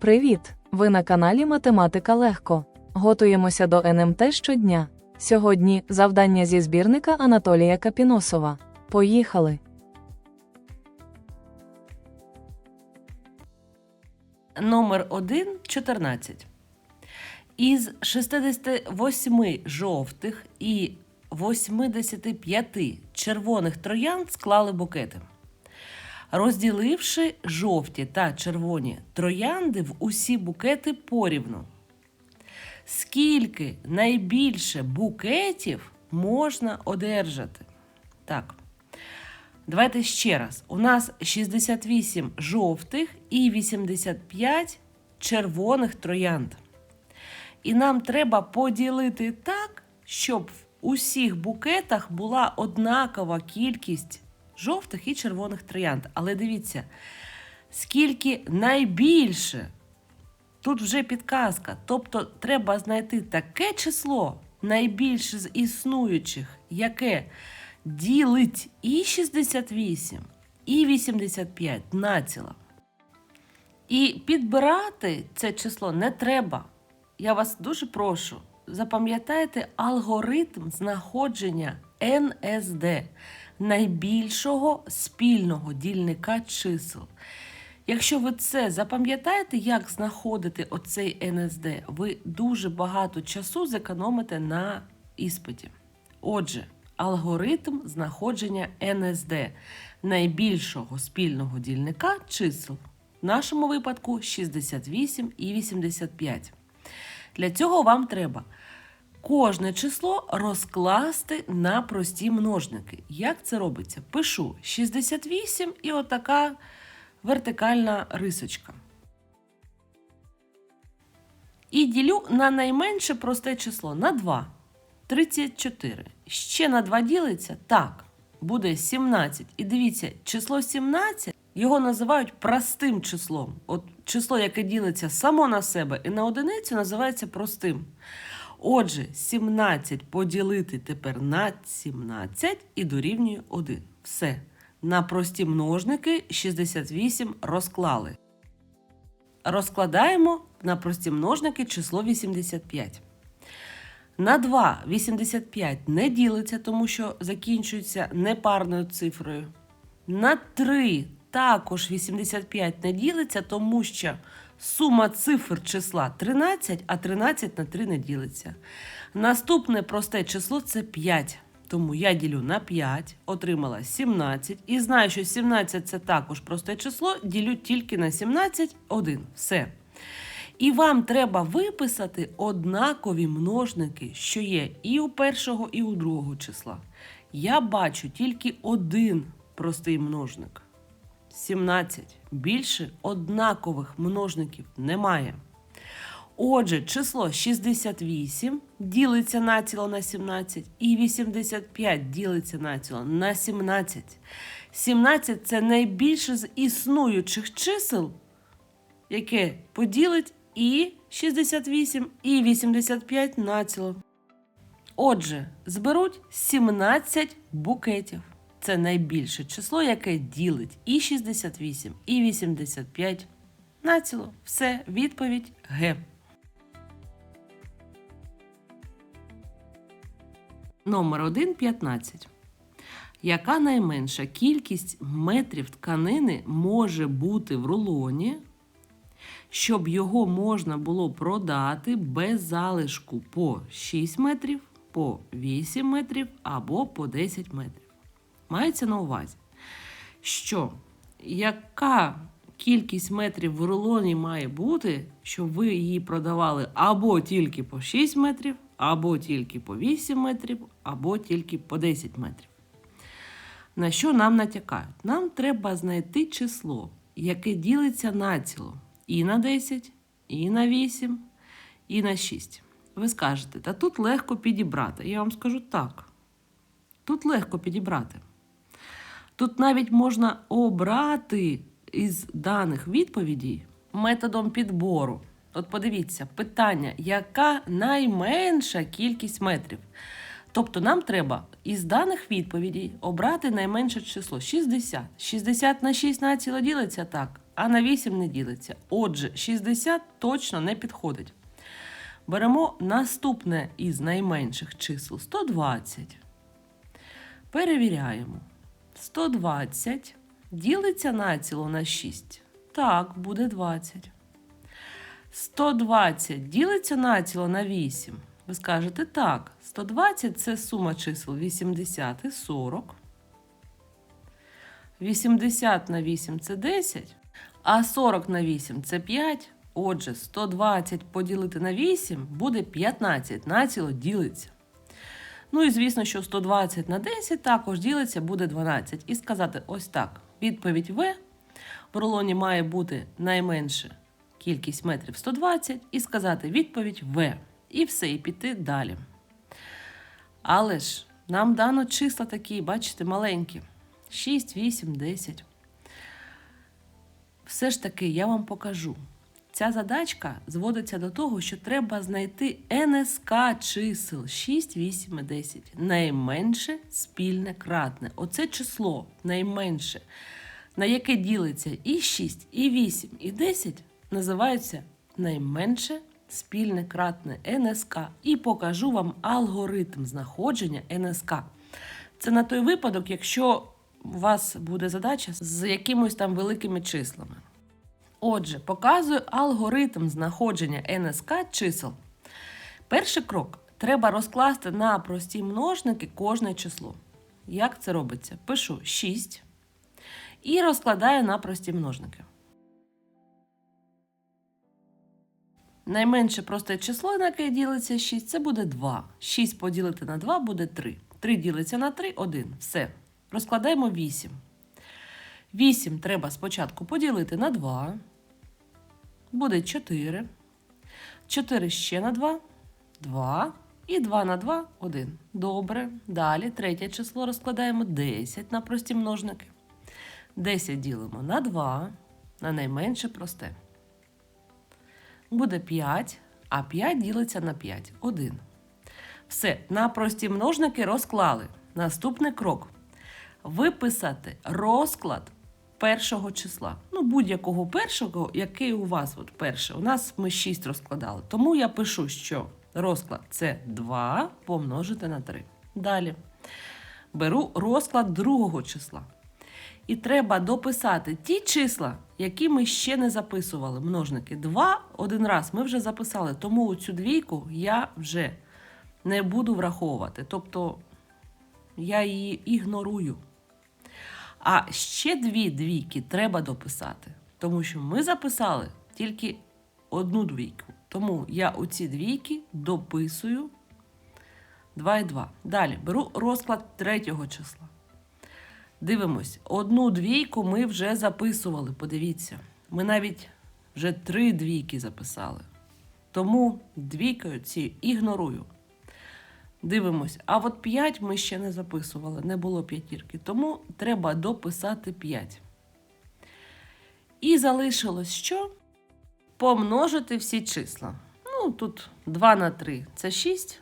Привіт! Ви на каналі Математика Легко. Готуємося до НМТ щодня. Сьогодні завдання зі збірника Анатолія Капіносова. Поїхали! Номер 1 14. Із 68 жовтих і 85 червоних троянд склали букети. Розділивши жовті та червоні троянди в усі букети порівну. Скільки найбільше букетів можна одержати? Так. Давайте ще раз. У нас 68 жовтих і 85 червоних троянд. І нам треба поділити так, щоб в усіх букетах була однакова кількість жовтих і червоних троянд. Але дивіться, скільки найбільше. Тут вже підказка. Тобто треба знайти таке число, найбільше з існуючих, яке ділить і 68, і 85 націла. І підбирати це число не треба. Я вас дуже прошу, запам'ятайте алгоритм знаходження НСД найбільшого спільного дільника чисел. Якщо ви це запам'ятаєте, як знаходити оцей НСД, ви дуже багато часу зекономите на іспиті. Отже, алгоритм знаходження НСД найбільшого спільного дільника чисел. В нашому випадку 68 і 85. Для цього вам треба кожне число розкласти на прості множники. Як це робиться? Пишу 68 і отака вертикальна рисочка. І ділю на найменше просте число на 2. 34. Ще на 2 ділиться? Так, буде 17. І дивіться, число 17 його називають простим числом. От число, яке ділиться само на себе і на одиницю, називається простим. Отже, 17 поділити тепер на 17 і дорівнює 1. Все. На прості множники 68 розклали. Розкладаємо на прості множники число 85. На 2 85 не ділиться, тому що закінчується непарною цифрою. На 3 також 85 не ділиться, тому що сума цифр числа 13, а 13 на 3 не ділиться. Наступне просте число це 5. Тому я ділю на 5, отримала 17. І знаю, що 17 це також просте число, ділю тільки на 17, 1. Все. І вам треба виписати однакові множники, що є і у першого, і у другого числа. Я бачу тільки один простий множник. 17. Більше однакових множників немає. Отже, число 68 ділиться націло на 17, і 85 ділиться націло на 17. 17 це найбільше з існуючих чисел, яке поділить і 68, і 85 націло. Отже, зберуть 17 букетів. Це найбільше число, яке ділить і 68, і 85 націло. Все, відповідь Г. Номер 1 15. Яка найменша кількість метрів тканини може бути в рулоні, щоб його можна було продати без залишку по 6 метрів, по 8 метрів або по 10 метрів? Мається на увазі, що яка кількість метрів в рулоні має бути, щоб ви її продавали або тільки по 6 метрів, або тільки по 8 метрів, або тільки по 10 метрів. На що нам натякають? Нам треба знайти число, яке ділиться націло і на 10, і на 8, і на 6. Ви скажете, та тут легко підібрати. Я вам скажу так. Тут легко підібрати. Тут навіть можна обрати із даних відповідей методом підбору. От подивіться, питання, яка найменша кількість метрів? Тобто нам треба із даних відповідей обрати найменше число 60. 60 на 6 націло ділиться так, а на 8 не ділиться. Отже, 60 точно не підходить. Беремо наступне із найменших чисел 120. Перевіряємо. 120 ділиться націло на 6. Так, буде 20. 120 ділиться націло на 8. Ви скажете так. 120 це сума чисел 80 і 40. 80 на 8 це 10, а 40 на 8 це 5. Отже, 120 поділити на 8 буде 15, націло ділиться. Ну і звісно, що 120 на 10 також ділиться, буде 12. І сказати ось так: відповідь В в рулоні має бути найменше кількість метрів 120, і сказати відповідь В. І все, і піти далі. Але ж нам дано числа такі, бачите, маленькі. 6, 8, 10. Все ж таки я вам покажу. Ця задачка зводиться до того, що треба знайти НСК чисел 6, 8 і 10. Найменше спільне кратне. Оце число найменше, на яке ділиться і 6, і 8, і 10, називається найменше спільне кратне НСК. І покажу вам алгоритм знаходження НСК. Це на той випадок, якщо у вас буде задача з якимось там великими числами. Отже, показую алгоритм знаходження НСК чисел. Перший крок треба розкласти на прості множники кожне число. Як це робиться? Пишу 6 і розкладаю на прості множники. Найменше просте число, на яке ділиться 6, це буде 2. 6 поділити на 2 буде 3. 3 ділиться на 3 1. Все. Розкладаємо 8. 8 треба спочатку поділити на 2. Буде 4. 4 ще на 2. 2. І 2 на 2 1. Добре. Далі третє число розкладаємо 10 на прості множники. 10 ділимо на 2, на найменше просте. Буде 5, а 5 ділиться на 5 1. Все, на прості множники розклали. Наступний крок виписати розклад першого числа. Ну, будь-якого першого, який у вас от перше. У нас ми 6 розкладали. Тому я пишу, що розклад це 2 помножити на 3. Далі беру розклад другого числа. І треба дописати ті числа, які ми ще не записували. Множники 2 один раз ми вже записали, тому цю двійку я вже не буду враховувати. Тобто я її ігнорую. А ще дві двійки треба дописати, тому що ми записали тільки одну двійку. Тому я оці двійки дописую 2 і 2. Далі беру розклад третього числа. Дивимось, одну двійку ми вже записували. Подивіться, ми навіть вже три двійки записали. Тому двійкою ці ігнорую. Дивимось, а от 5 ми ще не записували, не було п'ятірки, тому треба дописати 5. І залишилось що? Помножити всі числа. Ну, тут 2 на 3 це 6.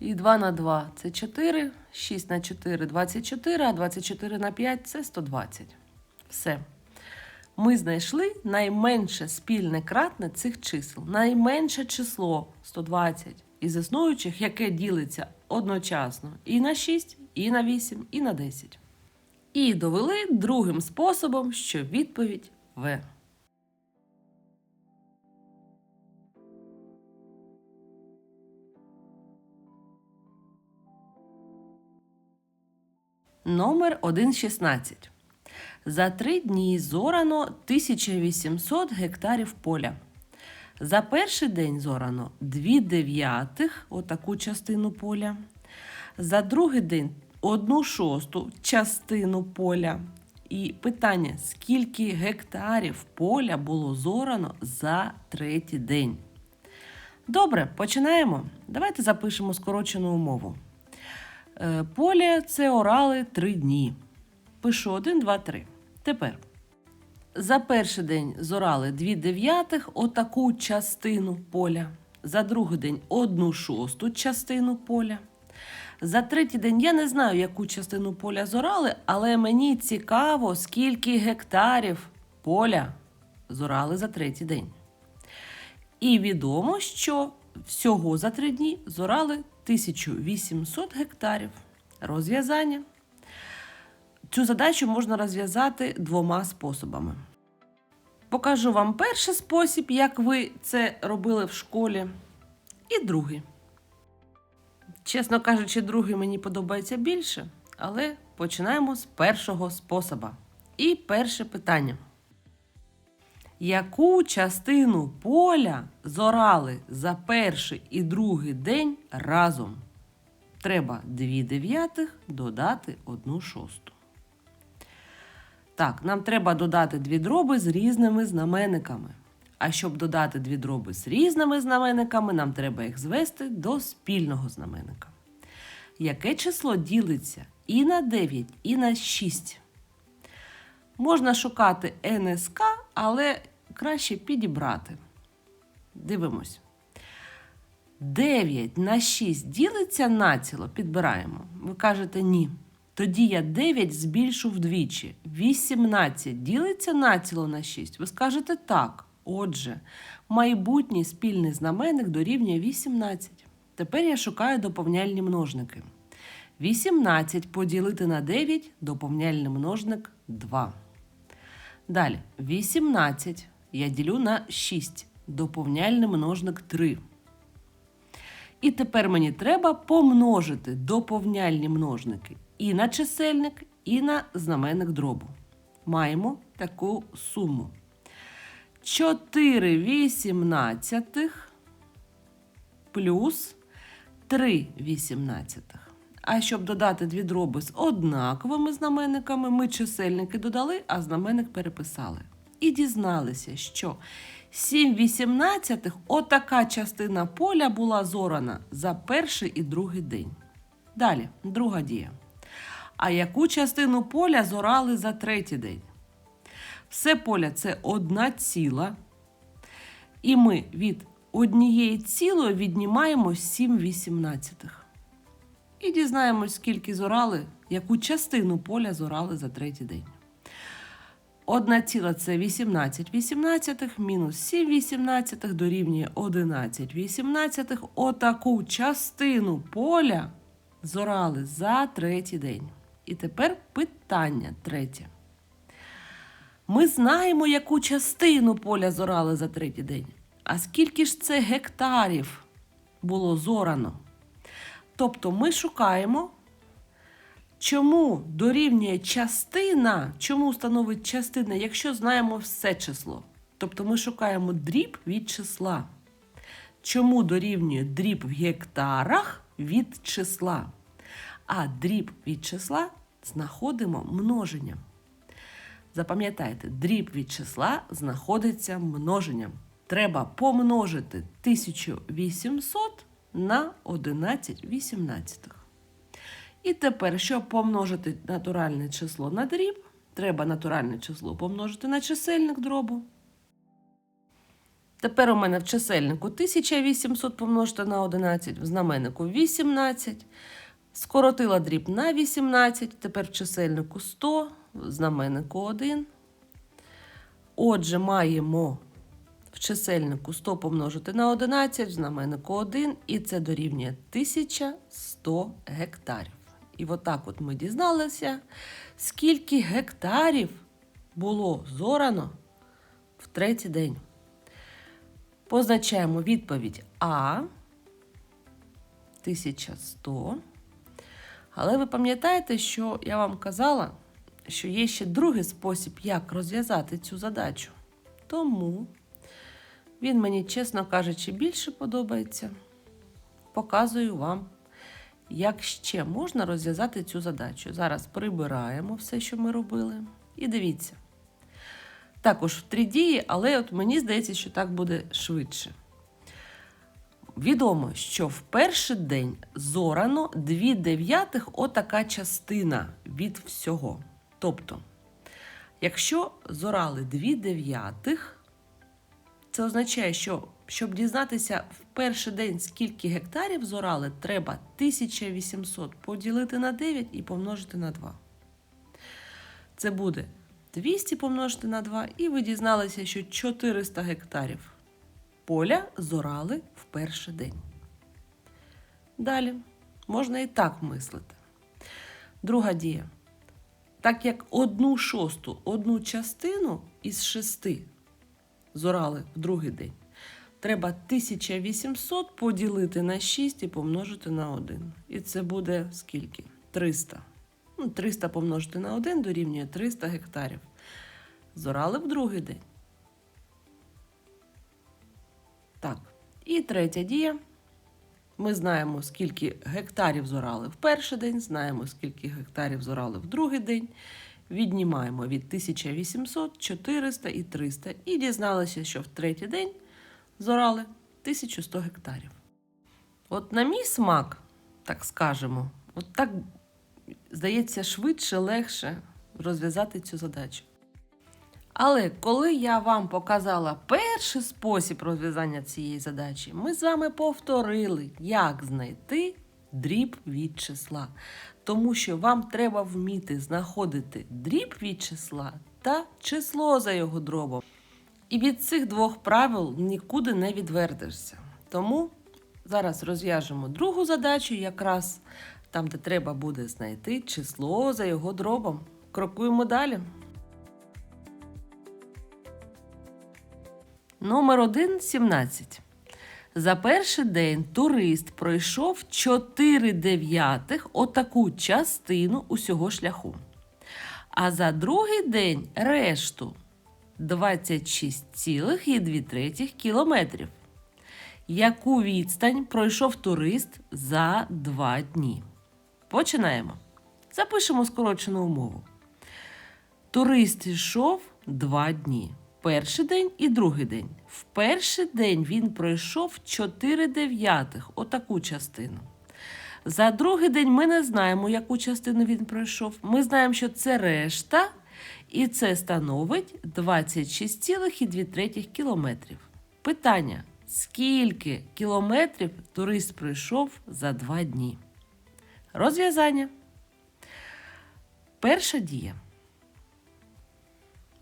І 2 на 2 це 4, 6 на 4 24, а 24 на 5 це 120. Все. Ми знайшли найменше спільне кратне цих чисел. Найменше число 120 із існуючих, яке ділиться одночасно і на 6, і на 8, і на 10. І довели другим способом, що відповідь В. Номер 1.16. За три дні зорано 1800 гектарів поля. За перший день зорано 2 дев'ятих, отаку частину поля. За другий день 1 шосту частину поля. І питання: скільки гектарів поля було зорано за третій день? Добре, починаємо. Давайте запишемо скорочену умову. Е, Поле це орали 3 дні. Пишу 1, 2, 3. Тепер. За перший день зорали 2 дев'ятих отаку частину поля. За другий день одну шосту частину поля. За третій день я не знаю, яку частину поля зорали, але мені цікаво, скільки гектарів поля зорали за третій день. І відомо, що всього за три дні зорали 1800 гектарів. Розв'язання. Цю задачу можна розв'язати двома способами. Покажу вам перший спосіб, як ви це робили в школі, і другий. Чесно кажучи, другий мені подобається більше, але починаємо з першого способу. І перше питання. Яку частину поля зорали за перший і другий день разом? Треба 2 дев'ятих додати 1 шосту. Так, нам треба додати дві дроби з різними знаменниками. А щоб додати дві дроби з різними знаменниками, нам треба їх звести до спільного знаменника. Яке число ділиться і на 9, і на 6? Можна шукати НСК, але краще підібрати. Дивимось. 9 на 6 ділиться націло, підбираємо. Ви кажете ні. Тоді я 9 збільшу вдвічі. 18 ділиться націло на 6. Ви скажете так. Отже, майбутній спільний знаменник дорівнює 18. Тепер я шукаю доповняльні множники. 18 поділити на 9 доповняльний множник 2. Далі 18 я ділю на 6. Доповняльний множник 3. І тепер мені треба помножити доповняльні множники і на чисельник, і на знаменник дробу. Маємо таку суму. 4 вісімнадцятих плюс 3 вісімнадцятих. А щоб додати дві дроби з однаковими знаменниками, ми чисельники додали, а знаменник переписали. І дізналися, що 7 вісімнадцятих отака частина поля була зорана за перший і другий день. Далі, друга дія. А яку частину поля зорали за третій день? Все поля це одна ціла. І ми від однієї цілої віднімаємо 7 вісімнадцятих. І дізнаємось, скільки зорали, яку частину поля зорали за третій день. Одна ціла це 18 вісімнадцятих, мінус 7 вісімнадцятих дорівнює 11 вісімнадцятих. Отаку частину поля зорали за третій день. І тепер питання третє. Ми знаємо, яку частину поля зорали за третій день. А скільки ж це гектарів було зорано? Тобто ми шукаємо, чому дорівнює частина, чому становить частина, якщо знаємо все число. Тобто ми шукаємо дріб від числа. Чому дорівнює дріб в гектарах від числа? А дріб від числа знаходимо множенням. Запам'ятайте, дріб від числа знаходиться множенням. Треба помножити 1800 на 11 вісімнадцятих. І тепер, щоб помножити натуральне число на дріб, треба натуральне число помножити на чисельник дробу. Тепер у мене в чисельнику 1800 помножити на 11, в знаменнику 18. Скоротила дріб на 18, тепер в чисельнику 100, в знаменнику 1. Отже, маємо в чисельнику 100 помножити на 11, в знаменнику 1, і це дорівнює 1100 гектарів. І отак от ми дізналися, скільки гектарів було зорано в третій день. Позначаємо відповідь А 1100. Але ви пам'ятаєте, що я вам казала, що є ще другий спосіб, як розв'язати цю задачу. Тому він мені, чесно кажучи, більше подобається. Показую вам, як ще можна розв'язати цю задачу. Зараз прибираємо все, що ми робили. І дивіться. Також в три дії, але от мені здається, що так буде швидше. Відомо, що в перший день зорано 2 дев'ятих отака частина від всього. Тобто, якщо зорали 2 дев'ятих, це означає, що щоб дізнатися в перший день, скільки гектарів зорали, треба 1800 поділити на 9 і помножити на 2. Це буде 200 помножити на 2, і ви дізналися, що 400 гектарів поля зорали перший день. Далі можна і так мислити. Друга дія. Так як одну шосту, одну частину із шести зорали в другий день, треба 1800 поділити на 6 і помножити на 1. І це буде скільки? 300. Ну, 300 помножити на 1 дорівнює 300 гектарів. Зорали в другий день. Так. І третя дія. Ми знаємо, скільки гектарів зорали в перший день, знаємо, скільки гектарів зорали в другий день. Віднімаємо від 1800, 400 і 300. І дізналися, що в третій день зорали 1100 гектарів. От на мій смак, так скажемо, от так здається швидше, легше розв'язати цю задачу. Але коли я вам показала перший спосіб розв'язання цієї задачі, ми з вами повторили, як знайти дріб від числа. Тому що вам треба вміти знаходити дріб від числа та число за його дробом. І від цих двох правил нікуди не відвернешся. Тому зараз розв'яжемо другу задачу, якраз там, де треба буде знайти число за його дробом. Крокуємо далі. Номер 1 17. За перший день турист пройшов 4 дев'ятих отаку частину усього шляху. А за другий день решту 26,2 кілометрів. Яку відстань пройшов турист за 2 дні? Починаємо. Запишемо скорочену умову. Турист йшов 2 дні. Перший день і другий день. В перший день він пройшов 4 дев'ятих, отаку частину. За другий день ми не знаємо, яку частину він пройшов. Ми знаємо, що це решта, і це становить 26,2 кілометрів. Питання: скільки кілометрів турист пройшов за 2 дні? Розв'язання. Перша дія.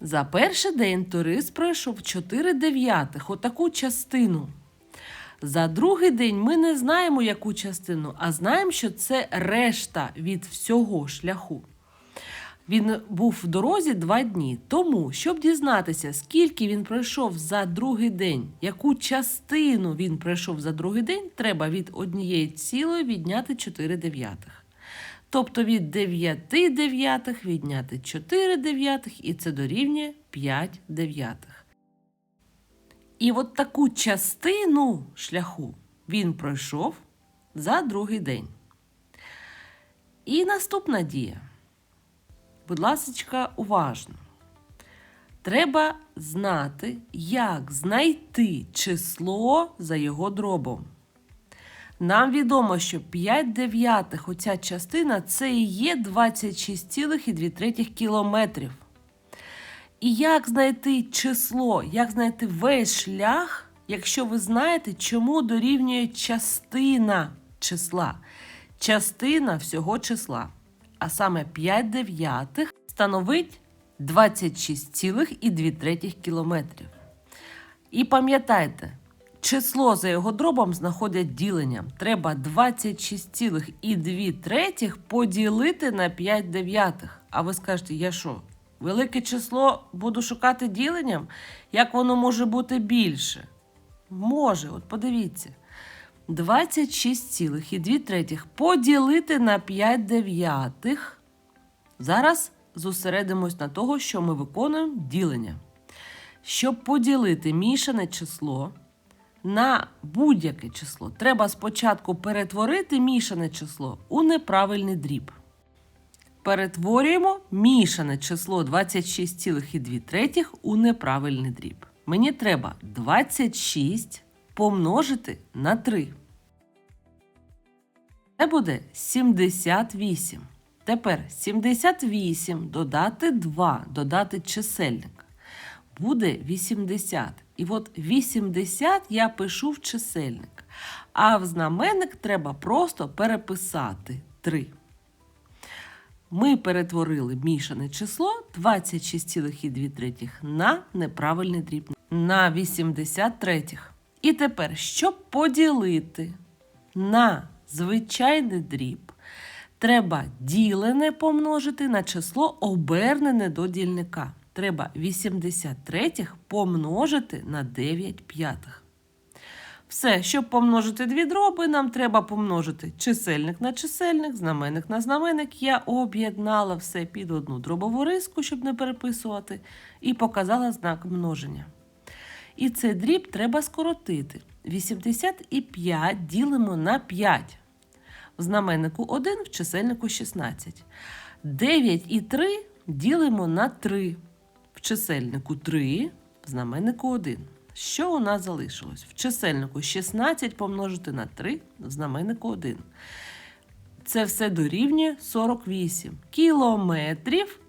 За перший день турист пройшов 4 дев'ятих, отаку частину. За другий день ми не знаємо, яку частину, а знаємо, що це решта від всього шляху. Він був в дорозі два дні. Тому, щоб дізнатися, скільки він пройшов за другий день, яку частину він пройшов за другий день, треба від однієї цілої відняти 4 дев'ятих. Тобто від 9 дев'ятих відняти 4 дев'ятих, і це дорівнює 5 дев'ятих. І от таку частину шляху він пройшов за другий день. І наступна дія. Будь ласка, уважно. Треба знати, як знайти число за його дробом. Нам відомо, що 5 дев'ятих оця частина це і є 26,2 кілометрів. І як знайти число, як знайти весь шлях, якщо ви знаєте, чому дорівнює частина числа? Частина всього числа. А саме 5 дев'ятих становить 26,2 кілометрів. І пам'ятайте, число за його дробом знаходять діленням. Треба 26,2 третіх поділити на 5 дев'ятих. А ви скажете, я що? Велике число буду шукати діленням? Як воно може бути більше? Може, от подивіться. 26,2 поділити на 5 дев'ятих. Зараз зосередимось на того, що ми виконуємо ділення. Щоб поділити мішане число на будь-яке число, треба спочатку перетворити мішане число у неправильний дріб. Перетворюємо мішане число 26,2 у неправильний дріб. Мені треба 26 помножити на 3. Це буде 78. Тепер 78 додати 2, додати чисельник. Буде 80. І от 80 я пишу в чисельник. А в знаменник треба просто переписати 3. Ми перетворили мішане число 26,2 на неправильний дріб на 83. І тепер, щоб поділити на звичайний дріб, треба ділене помножити на число обернене до дільника. Треба 83 помножити на 9 п'ятих. Все, щоб помножити дві дроби, нам треба помножити чисельник на чисельник, знаменник на знаменник. Я об'єднала все під одну дробову риску, щоб не переписувати, і показала знак множення. І цей дріб треба скоротити. 85 ділимо на 5. В знаменнику 1, в чисельнику 16. 9 і 3 ділимо на 3. Чисельнику 3, в знаменнику 1. Що у нас залишилось? В чисельнику 16 помножити на 3, в знаменнику 1. Це все дорівнює 48 кілометрів.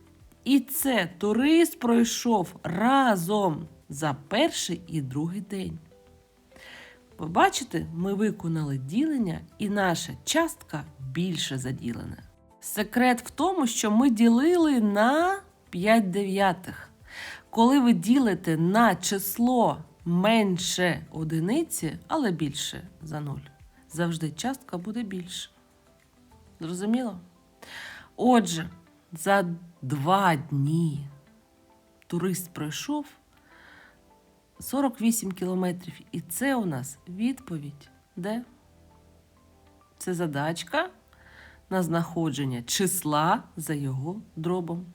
І це турист пройшов разом за перший і другий день. Ви бачите, ми виконали ділення, і наша частка більше заділена. Секрет в тому, що ми ділили на 5 дев'ятих. Коли ви ділите на число менше одиниці, але більше за 0, завжди частка буде більше. Зрозуміло? Отже, за два дні турист пройшов 48 кілометрів. І це у нас відповідь. Де? Це задачка на знаходження числа за його дробом.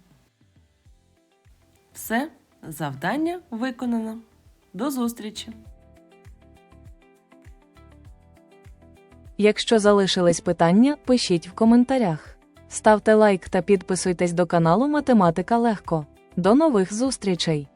Все, завдання виконано. До зустрічі! Якщо залишились питання, пишіть в коментарях. Ставте лайк та підписуйтесь до каналу Математика Легко. До нових зустрічей!